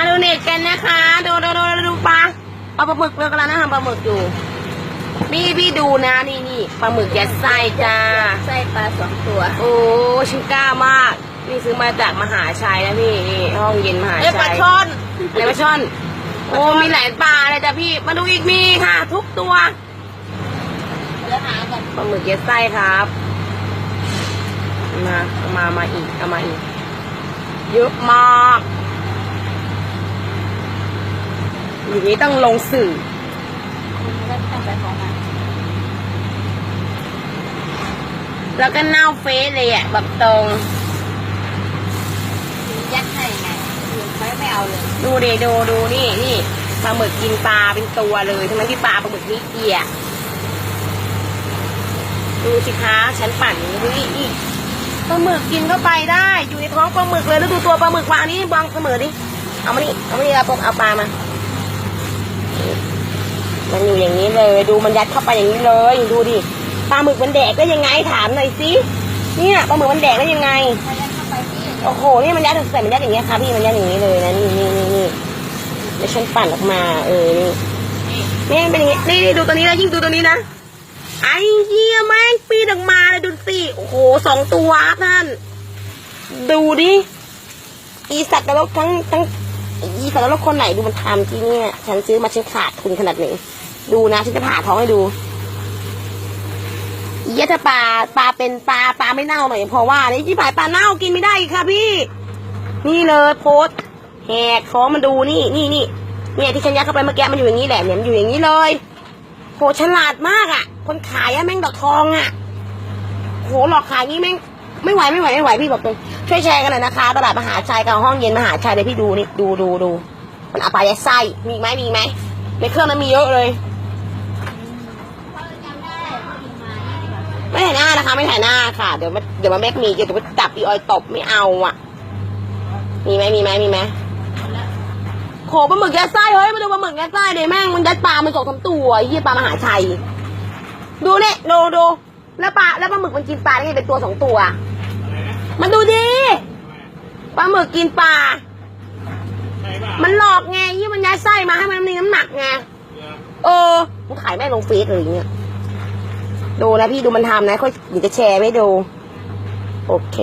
มาดูเน็ตกันนะคะ ดูดูดูดูปลาเอาปลาหมึกเลือกแล้วนะทำปลาหมึกอยู่พี่พี่ดูนะนี่นี่ปลาหมึกยัดไส้จ้าไส้ปลาสองตัว โอ้ชิงกล้ามากนี่ซื้อมาจากมหาชัยนะพี่นี่ห้องเย็นมหาเอ้ยปชัลายช่อนอะไรปลาช่อนโอ้มีหลายปลาเลยจ้ะพี่มาดูอีกมีค่ะ ทุกตัวแล้วหากันปลาหมึกยัดไส้ครับมาเอามามาอีกเอามาอีกเยอะมาก อย่างนี้ต้องลงสื่อแล้วต้องไปของมันแล้วก็เน่าเฟซเลยอะแบบตรงยัดให้ไงไม่ไม่เอาเลย ดูเดดูดูนี่นี่ปลาหมึกกินปลาเป็นตัวเลยทั้งนั้นที่ปลาปลาหมึกนิดเดียวดูสิคะฉันปั่นอย่างนี้อีกปลาหมึกกินเข้าไปได้ อยู่ในท้องปลาหมึกเลยแล้วดูตัวปลาหมึกวางนี้วางเสมอดิเอามานี่เอามานี่เอาปเอาปลามา มันอยู่อย่างนี้เลย ดูมันยัดเข้าไปอย่างนี้เลย ดูดิปลาหมึกมันแดกได้ยังไงถามหน่อยสิเนี่ยปลาหมึกมันแดกได้ยังไงโอ้โหนี่มันยัดใส่มันยัดอย่างเงี้ยค่ะพี่มันยัดอย่างนี้เลยนะนี่นี่นี่นี่แล้วฉันปั่นออกมาเออนี่นี่เป็นอย่างงี้นี่ดูตัวนี้นะยิ่งดูตัวนี้นะไอ้เหี้ยแม่งปีนออกมาเลยดูสิโอ้โหสองตัวท่านดูดิอีสัตว์นรกทั้งทั้ง สัตว์นรกคนไหนดูมันทำที่เนี่ยฉันซื้อมาฉันขาดทุนขนาดไหนดูนะฉันจะผ่าท้องให้ดูอียถ้าปลาปลาเป็นปลาปลาไม่เน่าหน่อยเพราะว่านี่ที่ผายปลาเน่ากินไม่ได้ค่ะพี่ นี่เลยโพสแหกท้องมันดูนี่นี่นี่เนี่ยที่ฉันยัดเข้าไปเมื่อกี้มันอยู่อย่างนี้แหละเนี่ยมันอยู่อย่างนี้เลยโหฉลาดมากอะ คนขายอะแม่งดอกทองอะโหหลอกขายงี้แม่ง ไม่ไหวไม่ไหวไม่ไหวพี่บอกตรงช่วยแชร์กันหน่อยนะคะตลาดมหาชัยกับห้องเย็นมหาชัยเลยวพี่ดูนี่ดูดูดูมันเอาไปยัดไส้มีไหมมีไหมในเครื่องนั้นมีเยอะเลย ไม่ถ่ายหน้านะคะ ไม่ถ่ายหน้าค่ะ เดี๋ยวมาเดี๋ยวมาแม็กมีเดี๋ยวจะจับอีออยตบไม่เอาอะ มีไหมมีไหมมีไหมโขปลาหมึกยัดไส้เฮ้ยมาดูปลาหมึกยัดไส้เลยแม่งมันยัดปลามันสองสามตัวไอ้เหี้ยปลามหาชัย ดูเนี่ยดูดูแล้วปลาแล้วปลาหมึกมันกินปลาได้ไงเป็นตัวสองตัว มันดูดิปลาหมึกกินปลา มันหลอกไงยี่มันยัดไส้มาให้มันมีน้ำหนักไงเออมันขายแม่งลงเฟซเลยอย่างเงี้ยดูนะพี่ดูมันทำนะค่อยเดี๋ยวจะแชร์ไว้ดู โอเค